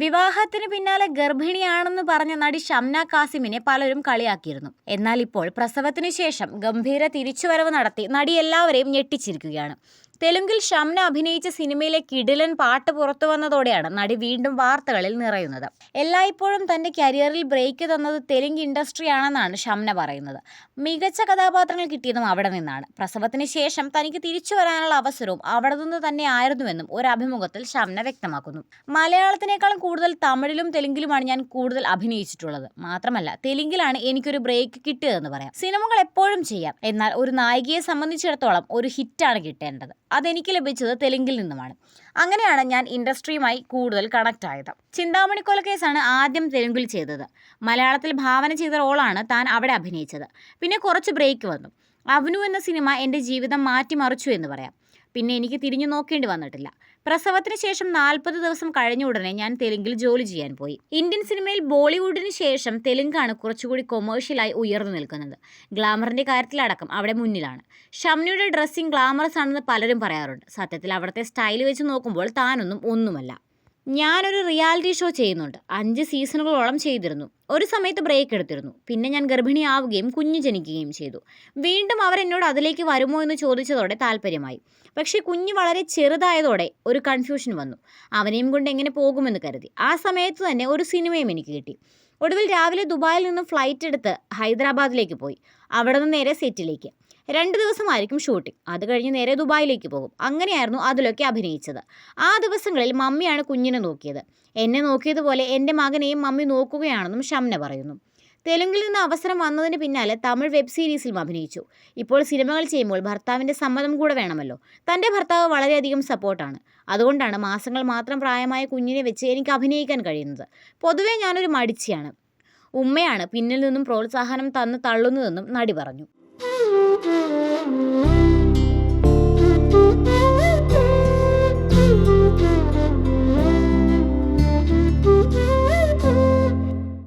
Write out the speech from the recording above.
വിവാഹത്തിന് പിന്നാലെ ഗർഭിണിയാണെന്ന് പറഞ്ഞ നടി ഷംന കാസിമിനെ പലരും കളിയാക്കിയിരുന്നു. എന്നാൽ ഇപ്പോൾ പ്രസവത്തിനു ശേഷം ഗംഭീര തിരിച്ചുവരവ് നടത്തി നടി എല്ലാവരെയും ഞെട്ടിച്ചിരിക്കുകയാണ്. തെലുങ്കിൽ ഷംന അഭിനയിച്ച സിനിമയിലെ കിടിലൻ പാട്ട് പുറത്തു വന്നതോടെയാണ് നടി വീണ്ടും വാർത്തകളിൽ നിറയുന്നത്. എല്ലായ്പ്പോഴും തന്റെ കരിയറിൽ ബ്രേക്ക് തന്നത് തെലുങ്ക് ഇൻഡസ്ട്രിയാണെന്നാണ് ഷംന പറയുന്നത്. മികച്ച കഥാപാത്രങ്ങൾ കിട്ടിയതും അവിടെ നിന്നാണ്. പ്രസവത്തിന് ശേഷം തനിക്ക് തിരിച്ചു വരാനുള്ള അവസരവും അവിടെ നിന്ന് തന്നെ ആയിരുന്നുവെന്നും ഒരു അഭിമുഖത്തിൽ ഷംന വ്യക്തമാക്കുന്നു. മലയാളത്തിനേക്കാളും കൂടുതൽ തമിഴിലും തെലുങ്കിലുമാണ് ഞാൻ കൂടുതൽ അഭിനയിച്ചിട്ടുള്ളത്. മാത്രമല്ല തെലുങ്കിലാണ് എനിക്കൊരു ബ്രേക്ക് കിട്ടിയതെന്ന് പറയാം. സിനിമകൾ എപ്പോഴും ചെയ്യാം. എന്നാൽ ഒരു നായികയെ സംബന്ധിച്ചിടത്തോളം ഒരു ഹിറ്റാണ് കിട്ടേണ്ടത്. അതെനിക്ക് ലഭിച്ചത് തെലുങ്കിൽ നിന്നുമാണ്. അങ്ങനെയാണ് ഞാൻ ഇൻഡസ്ട്രിയുമായി കൂടുതൽ കണക്ട് ആയത്. ചിന്താമണി കൊലക്കേസാണ് ആദ്യം തെലുങ്കിൽ ചെയ്തത്. മലയാളത്തിൽ ഭാവന ചെയ്ത റോളാണ് താൻ അവിടെ അഭിനയിച്ചത്. പിന്നെ കുറച്ച് ബ്രേക്ക് വന്നു. അവനു എന്ന സിനിമ എന്റെ ജീവിതം മാറ്റിമറിച്ചു എന്ന് പറയാം. പിന്നെ എനിക്ക് തിരിഞ്ഞു നോക്കേണ്ടി വന്നിട്ടില്ല. പ്രസവത്തിന് ശേഷം നാൽപ്പത് ദിവസം കഴിഞ്ഞ ഉടനെ ഞാൻ തെലുങ്കിൽ ജോലി ചെയ്യാൻ പോയി. ഇന്ത്യൻ സിനിമയിൽ ബോളിവുഡിന് ശേഷം തെലുങ്കാണ് കുറച്ചുകൂടി കൊമേഴ്ഷ്യലായി ഉയർന്നു നിൽക്കുന്നത്. ഗ്ലാമറിന്റെ കാര്യത്തിലടക്കം അവിടെ മുന്നിലാണ്. ഷംനിയുടെ ഡ്രസ്സിംഗ് ഗ്ലാമറസ് ആണെന്ന് പലരും പറയാറുണ്ട്. സത്യത്തിൽ അവിടുത്തെ സ്റ്റൈൽ വെച്ച് നോക്കുമ്പോൾ താനൊന്നും ഒന്നുമല്ല. ഞാനൊരു റിയാലിറ്റി ഷോ ചെയ്യുന്നുണ്ട്. അഞ്ച് സീസണുകളോളം ചെയ്തിരുന്നു. ഒരു സമയത്ത് ബ്രേക്ക് എടുത്തിരുന്നു. പിന്നെ ഞാൻ ഗർഭിണിയാവുകയും കുഞ്ഞ് ജനിക്കുകയും ചെയ്തു. വീണ്ടും അവർ എന്നോട് അതിലേക്ക് വരുമോ എന്ന് ചോദിച്ചതോടെ താല്പര്യമായി പക്ഷേ കുഞ്ഞ് വളരെ ചെറുതായതോടെ ഒരു കൺഫ്യൂഷൻ വന്നു. അവനെയും കൊണ്ട് എങ്ങനെ പോകുമെന്ന് കരുതി. ആ സമയത്ത് തന്നെ ഒരു സിനിമയും എനിക്ക് കിട്ടി. ഒടുവിൽ രാവിലെ ദുബായിൽ നിന്നും ഫ്ലൈറ്റ് എടുത്ത് ഹൈദരാബാദിലേക്ക് പോയി. അവിടെ നിന്ന് നേരെ സെറ്റിലേക്ക് രണ്ട് ദിവസമായിരിക്കും ഷൂട്ടിംഗ് അത് കഴിഞ്ഞ് നേരെ ദുബായിലേക്ക് പോകും. അങ്ങനെയായിരുന്നു അതിലൊക്കെ അഭിനയിച്ചത്. ആ ദിവസങ്ങളിൽ മമ്മിയാണ് കുഞ്ഞിനെ നോക്കിയത്. എന്നെ നോക്കിയതുപോലെ എന്റെ മകനെയും മമ്മി നോക്കുകയാണെന്നും ഷംന പറയുന്നു. തെലുങ്കിൽ നിന്ന് അവസരം വന്നതിന് പിന്നാലെ തമിഴ് വെബ് സീരീസിലും അഭിനയിച്ചു. ഇപ്പോൾ സിനിമകൾ ചെയ്യുമ്പോൾ ഭർത്താവിന്റെ സമ്മതം കൂടെ വേണമല്ലോ. തന്റെ ഭർത്താവ് വളരെയധികം സപ്പോർട്ടാണ് അതുകൊണ്ടാണ് മാസങ്ങൾ മാത്രം പ്രായമായ കുഞ്ഞിനെ വെച്ച് എനിക്ക് അഭിനയിക്കാൻ കഴിയുന്നത്. പൊതുവേ ഞാനൊരു മടിച്ചിയാണ്. ഉമ്മയാണ് പിന്നിൽ നിന്നും പ്രോത്സാഹനം തന്ന് തള്ളുന്നതെന്നും നടി പറഞ്ഞു. Música